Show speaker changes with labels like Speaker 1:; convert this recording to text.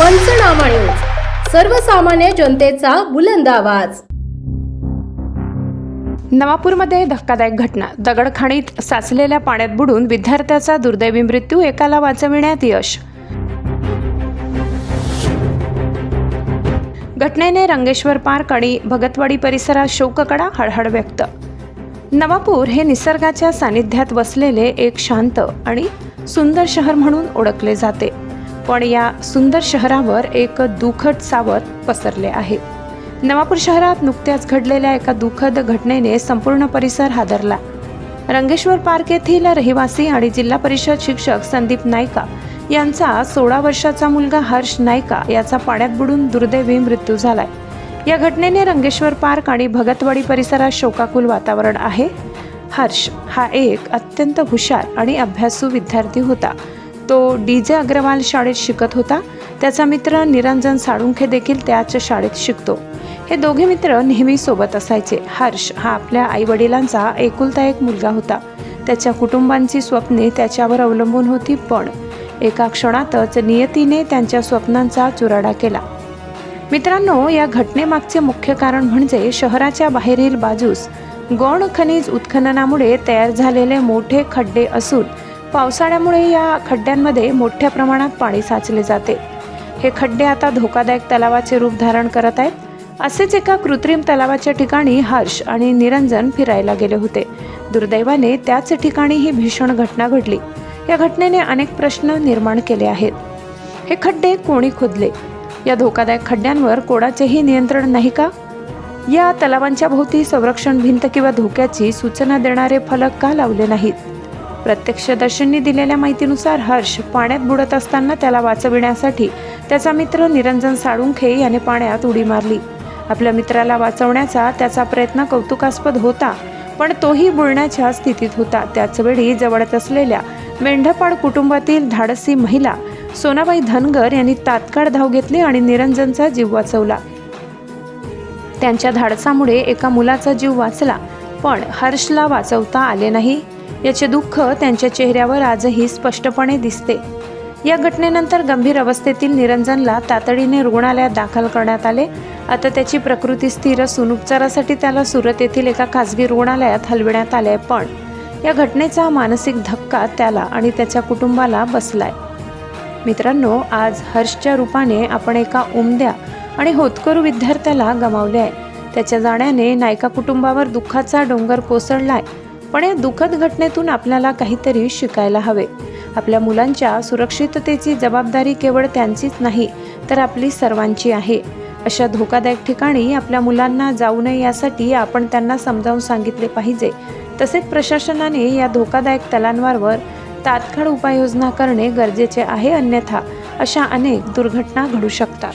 Speaker 1: पंचनामा न्यूज सर्वसामान्य जनतेचा बुलंद आवाज.
Speaker 2: नवापूरमध्ये धक्कादायक घटना. दगडखाणीत साचलेल्या पाण्यात बुडून विद्यार्थ्याचा दुर्दैवी मृत्यू एकाला वाचविण्यात यश. घटनेने रंगेश्वर पार्क आणि भगतवाडी परिसरात शोककडा हळहळ व्यक्त. नवापूर हे निसर्गाच्या सानिध्यात वसलेले एक शांत आणि सुंदर शहर म्हणून ओळखले जाते. पण या सुंदर शहरावर एक दुखद सावत पसरले आहे. नवापूर शहरात नुकत्याच घडलेल्या एका दुखद घटनेने संपूर्ण परिसर हादरला. रंगेश्वर पार्क येथील रहिवासी आणि जिल्हा परिषद शिक्षक संदीप नायका यांचा सोळा वर्षाचा मुलगा हर्ष नायका याचा पाण्यात बुडून दुर्दैवी मृत्यू झालाय. या घटनेने रंगेश्वर पार्क आणि भगतवाडी परिसरात शोकाकुल वातावरण आहे. हर्ष हा एक अत्यंत हुशार आणि अभ्यासू विद्यार्थी होता. तो डी जे अग्रवाल शाळेत शिकत होता. त्याचा मित्र निरंजन साळुंखे देखील त्याच शाळेत शिकतो. हे दोघे मित्र नेहमी सोबत असायचे. हर्ष हा आपल्या आईवडिलांचा एकुलता एक मुलगा होता. त्याच्या कुटुंबांची स्वप्ने त्याच्यावर अवलंबून होती पण एका क्षणातच नियतीने त्यांच्या स्वप्नांचा चुराडा केला. मित्रांनो या घटनेमागचे मुख्य कारण म्हणजे शहराच्या बाहेरील बाजूस गौण खनिज उत्खननामुळे तयार झालेले मोठे खड्डे असून पावसाळ्यामुळे या खड्ड्यांमध्ये मोठ्या प्रमाणात पाणी साचले जाते. हे खड्डे आता धोकादायक तलावाचे रूप धारण करत आहेत. असेच एका कृत्रिम तलावाच्या ठिकाणी हर्ष आणि निरंजन फिरायला गेले होते. दुर्दैवाने त्याच ठिकाणी ही भीषण घटना घडली. या घटनेने अनेक प्रश्न निर्माण केले आहेत. हे खड्डे कोणी खोदले? या धोकादायक खड्ड्यांवर कोणाचेही नियंत्रण नाही का? या तलावांच्या भोवती संरक्षण भिंत किंवा धोक्याची सूचना देणारे फलक का लावले नाहीत? प्रत्यक्षदर्शींनी दिलेल्या माहितीनुसार हर्ष पाण्यात बुडत असताना त्याला वाचविण्यासाठी त्याचा मित्र निरंजन साळुंखे याने पाण्यात उडी मारली. आपल्या मित्राला वाचवण्याचा त्याचा प्रयत्न कौतुकास्पद होता पण तोही बुडण्याच्या स्थितीत होता. त्याचवेळी जवळच असलेल्या मेंढपाड कुटुंबातील धाडसी महिला सोनाबाई धनगर यांनी तात्काळ धाव घेतली आणि निरंजनचा जीव वाचवला. त्यांच्या धाडसामुळे एका मुलाचा जीव वाचला पण हर्षला वाचवता आले नाही. याचे दुःख त्यांच्या चेहऱ्यावर आजही स्पष्टपणे दिसते. या घटनेनंतर गंभीर अवस्थेतील निरंजनला तातडीने रुग्णालयात दाखल करण्यात आले. आता त्याची प्रकृती स्थिर असून उपचारासाठी त्याला सुरत येथील एका खासगी रुग्णालयात हलविण्यात आले पण या घटनेचा मानसिक धक्का त्याला आणि त्याच्या कुटुंबाला बसलाय. मित्रांनो आज हर्षच्या रूपाने आपण एका उमद्या आणि होतकरू विद्यार्थ्याला गमावले आहे त्याच्या जाण्याने नायका कुटुंबावर दुःखाचा डोंगर कोसळलाय. पण या दुःखद घटनेतून आपल्याला काहीतरी शिकायला हवे. आपल्या मुलांच्या सुरक्षिततेची जबाबदारी केवळ त्यांचीच नाही तर आपली सर्वांची आहे. अशा धोकादायक ठिकाणी आपल्या मुलांना जाऊ नये यासाठी आपण त्यांना समजावून सांगितले पाहिजे. तसेच प्रशासनाने या धोकादायक तलांवरवर तात्काळ उपाययोजना करणे गरजेचे आहे अन्यथा अशा अनेक दुर्घटना घडू शकतात.